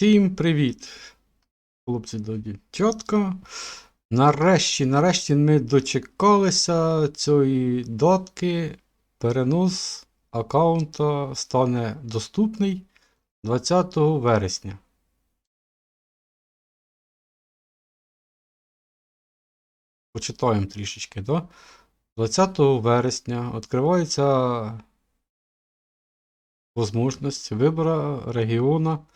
Всім привіт, хлопці до дівчатка. Нарешті, нарешті ми дочекалися цієї датки. Перенос аккаунта стане доступний 20 вересня. Почитаємо трішечки, да? 20 вересня відкривається можливість вибору регіону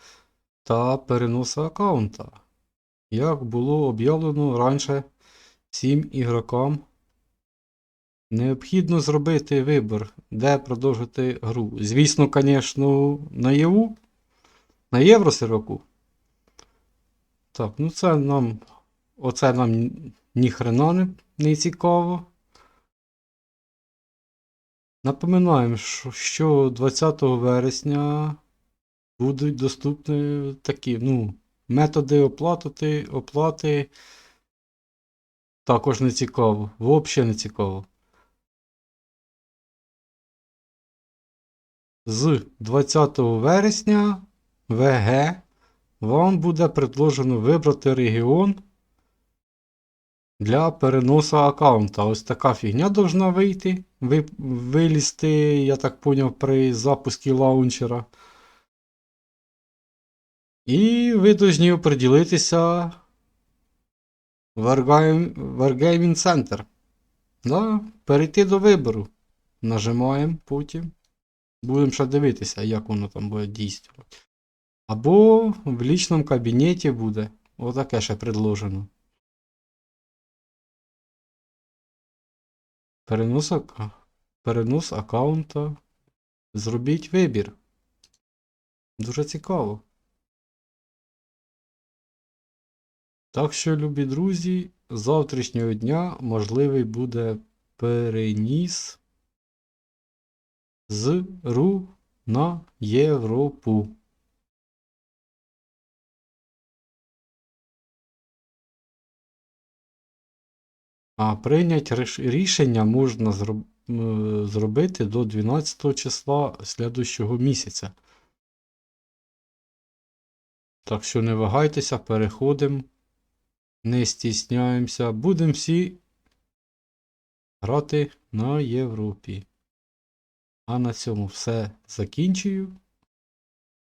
та переносу аккаунта. Як було об'явлено раніше всім ігрокам, необхідно зробити вибір, де продовжити гру. Звісно, звісно, на ЄУ, на євросерваку. Так, ну це нам. Оце нам ніхрена не, не цікаво. Напоминаємо, що- що 20 вересня будуть доступні такі, ну, методи оплати, оплати також не цікаво. Взагалі не цікаво. З 20 вересня ВГ вам буде предложено вибрати регіон для переносу аккаунта. Ось така фігня должна вийти. Ви, вилізти, я так поняв, при запуску лаунчера. І ви повинні оприділитися в Wargaming Center. Да, перейти до вибору. Нажимаємо потім. Будемо ще дивитися, як воно там буде дійствувати. Або в лічному кабінеті буде. Отаке ще предложено. Перенос, перенос аккаунта. Зробіть вибір. Дуже цікаво. Так що, любі друзі, з завтрашнього дня можливий буде переніс з РУ на Європу. А прийняти рішення можна зробити до 12 числа слідущого місяця. Так що не вагайтеся, переходимо, не стісняємося, будемо всі грати на Європі. А на цьому все закінчую.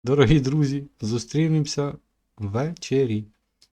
Дорогі друзі, зустрінемося ввечері.